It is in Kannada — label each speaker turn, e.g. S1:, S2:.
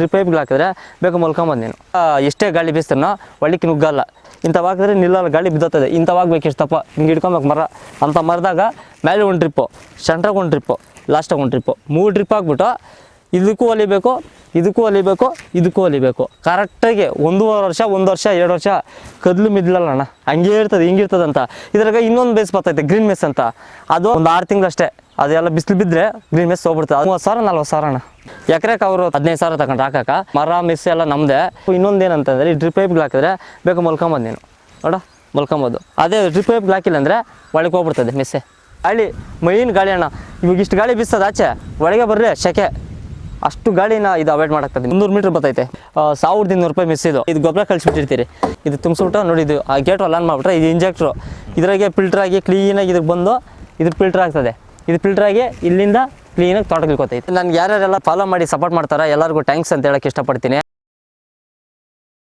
S1: ಡ್ರಿಪ್ ಪೈಪ್ಗಳು ಹಾಕಿದ್ರೆ ಬೇಕು ಮಲ್ಕೊಂಬಂದು ನೀನು. ಎಷ್ಟೇ ಗಾಳಿ ಬೀಸ್ತಾನೋ ಒಳ್ಳಿಕ್ಕೆ ನುಗ್ಗಲ್ಲ. ಇಂಥವು ಹಾಕಿದ್ರೆ ನಿಲ್ಲಲ್ಲ, ಗಾಳಿ ಬಿದ್ದೋಗ್ತದೆ. ಇಂಥವಾಗ್ಬೇಕು ಇಷ್ಟಪ್ಪ ಹಿಂಗೆ ಹಿಡ್ಕೊಬೇಕು ಮರ. ಅಂತ ಮರದಾಗ ಮೇಲೆ ಒಂದು ಡ್ರಿಪ್ಪು ಸೆಂಟ್ರಾಗ ಒಂದು ಡ್ರಿಪ್ಪು ಲಾಸ್ಟಾಗ ಒಂದು ಡ್ರಿಪ್ಪು ಮೂರು ಡ್ರಿಪ್ ಹಾಕ್ಬಿಟ್ಟು ಇದಕ್ಕೂ ಹೊಲಿಬೇಕು ಇದಕ್ಕೂ ಹೊಲಿಬೇಕು ಇದಕ್ಕೂ ಹೊಲಿಬೇಕು ಕರೆಕ್ಟಾಗಿ ಒಂದೂವರೆ ವರ್ಷ, ಒಂದು ವರ್ಷ, ಎರಡು ವರ್ಷ ಕದ್ಲು ಮಿದ್ಲಲ್ಲ ಅಣ್ಣ. ಹಂಗೆ ಇರ್ತದೆ ಹಿಂಗಿರ್ತದೆ ಅಂತ. ಇದ್ರಾಗ ಇನ್ನೊಂದು ಬೇಸ್ ಬರ್ತೈತೆ ಗ್ರೀನ್ ಮೆಸ್ ಅಂತ. ಅದು ಒಂದು ಆರು ತಿಂಗಳಷ್ಟೇ. ಅದೆಲ್ಲ ಬಿಸಿಲು ಬಿದ್ದರೆ ಗ್ರೀನ್ ಮೆಸ್ ಹೋಗ್ಬಿಡ್ತದೆ. ಮೂವತ್ತು ಸಾವಿರ ನಲ್ವತ್ತು ಸಾವಿರ ಅಣ್ಣ. ಎಕರೆಗೆ ಅವರು ಹದಿನೈದು ಸಾವಿರ ತಗೊಂಡು ಹಾಕಕ್ಕ. ಮರ ಮಿಸ್ ಎಲ್ಲ ನಮ್ದೆ. ಇನ್ನೊಂದು ಏನಂತಂದರೆ ಈ ಡ್ರಿಪ್ ಪೈಪ್ ಹಾಕಿದ್ರೆ ಬೇಕು ಮಲ್ಕೊಂಬೋದು ನೀನು. ನೋಡ, ಮಲ್ಕೊಂಬೋದು. ಅದೇ ಡ್ರಿಪ್ ಪೈಪ್ ಹಾಕಿಲ್ಲ ಅಂದರೆ ಒಳಗೆ ಹೋಗ್ಬಿಡ್ತದೆ ಮಿಸ್ಸೆ ಗಾಳಿ ಮೈನ್ ಗಾಳಿ ಅಣ್ಣ. ಇವಾಗ ಇಷ್ಟು ಗಾಳಿ ಬಿಸ್ತದ ಆಚೆ. ಒಳಗೆ ಬರ್ರಿ, ಶೆಕೆ. ಅಷ್ಟು ಗಾಳಿನ ಇದು ಅವಾಯ್ಡ್ ಮಾಡಾಕ್ತದೆ ಮುನ್ನೂರು ಮೀಟ್ರ್ ಬರ್ತೈತೆ. ಸಾವಿರದ ಇನ್ನೂರು ರೂಪಾಯಿ ಮಿಸ್ ಇದು. ಇದು ಗೊಬ್ಬರ ಕಳಿಸ್ಬಿಟ್ಟಿರ್ತೀರಿ. ಇದು ತುಂಬಿಸ್ಬಿಟ್ಟು ನೋಡಿ ಇದು, ಆ ಗೇಟ್ ಆನ್ ಮಾಡಿಬಿಟ್ರೆ, ಇದು ಇಂಜೆಕ್ಟ್ರು ಇದ್ರಾಗೆ ಫಿಲ್ಟರ್ ಆಗಿ ಕ್ಲೀನಾಗಿ ಇದಕ್ಕೆ ಬಂದು, ಇದು ಫಿಲ್ಟರ್ ಆಗ್ತದೆ. ಇದು ಫಿಲ್ಟರ್ ಆಗಿ ಇಲ್ಲಿಂದ ಕ್ಲೀನಾಗಿ ತೋಟಕ್ಕೆ ನನಗೆ ಯಾರ್ಯಾರೆಲ್ಲ ಫಾಲೋ ಮಾಡಿ ಸಪೋರ್ಟ್ ಮಾಡ್ತಾರೆ, ಎಲ್ಲರಿಗೂ ಥ್ಯಾಂಕ್ಸ್ ಅಂತ ಹೇಳಕ್ಕೆ ಇಷ್ಟಪಡ್ತೀನಿ.